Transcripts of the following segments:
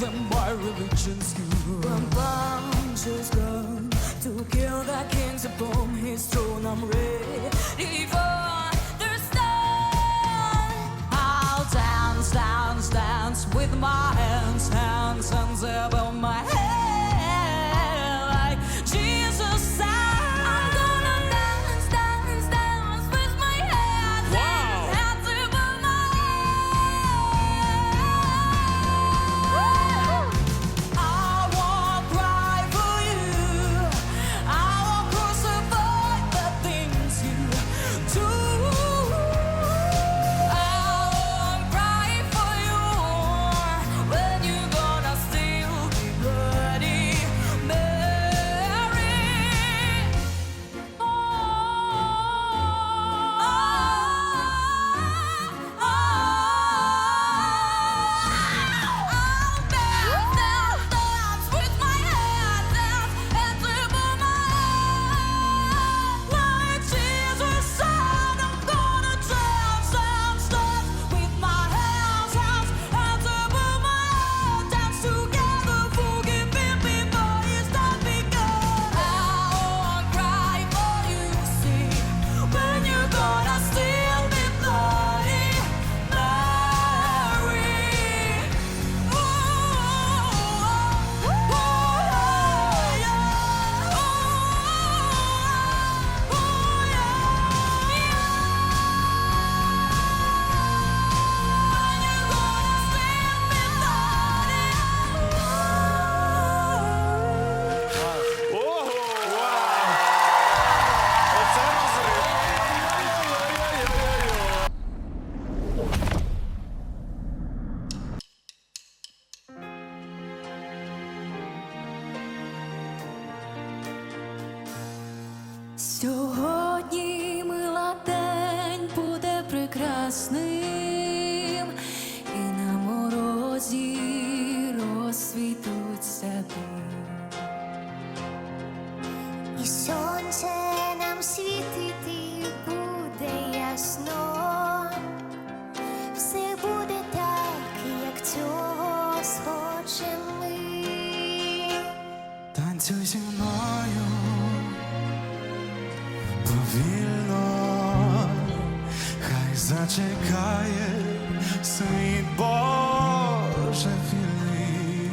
when my religion's gone. When just gone to kill the kings upon his throne, I'm ready. Сьогодні мила день буде прекрасним, і на морозі розсвітуть себе. І сонце нам світити буде ясно, все буде так, як цього схочемо ми. Танцюй зі мною вільно, хай зачекає світ Боже вільний,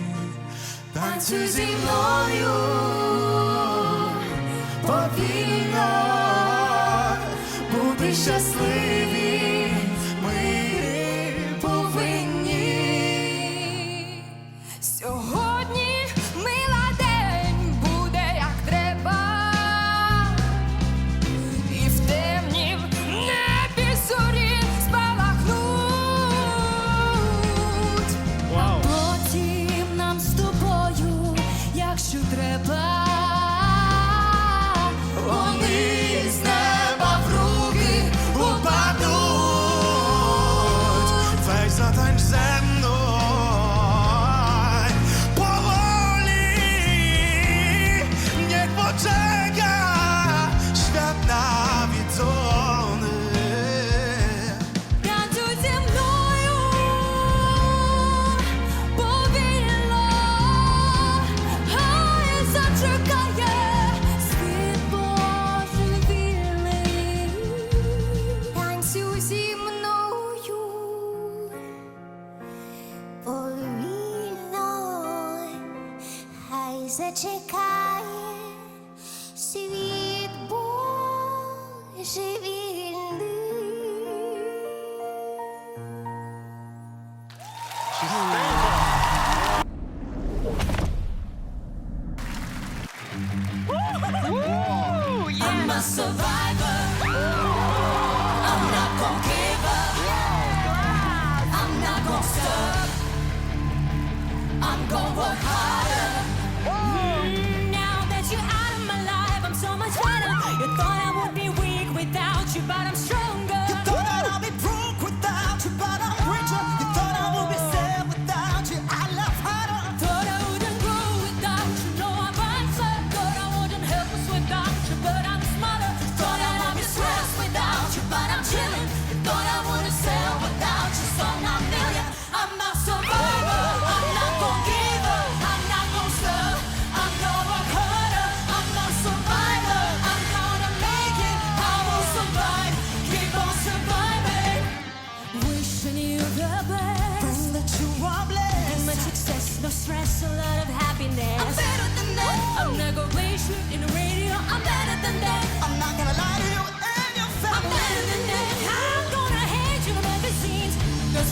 танцюй зі мною повільно, бути щасливим. все чекає світ Божий вільний.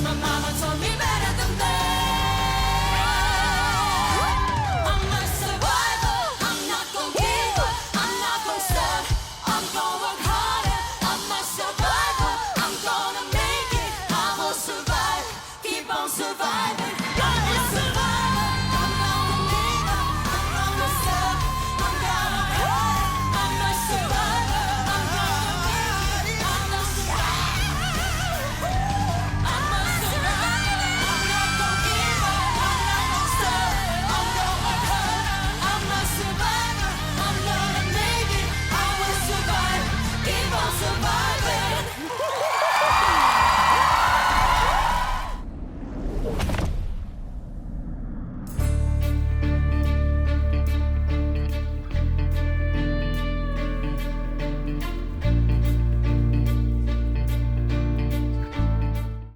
My mama told me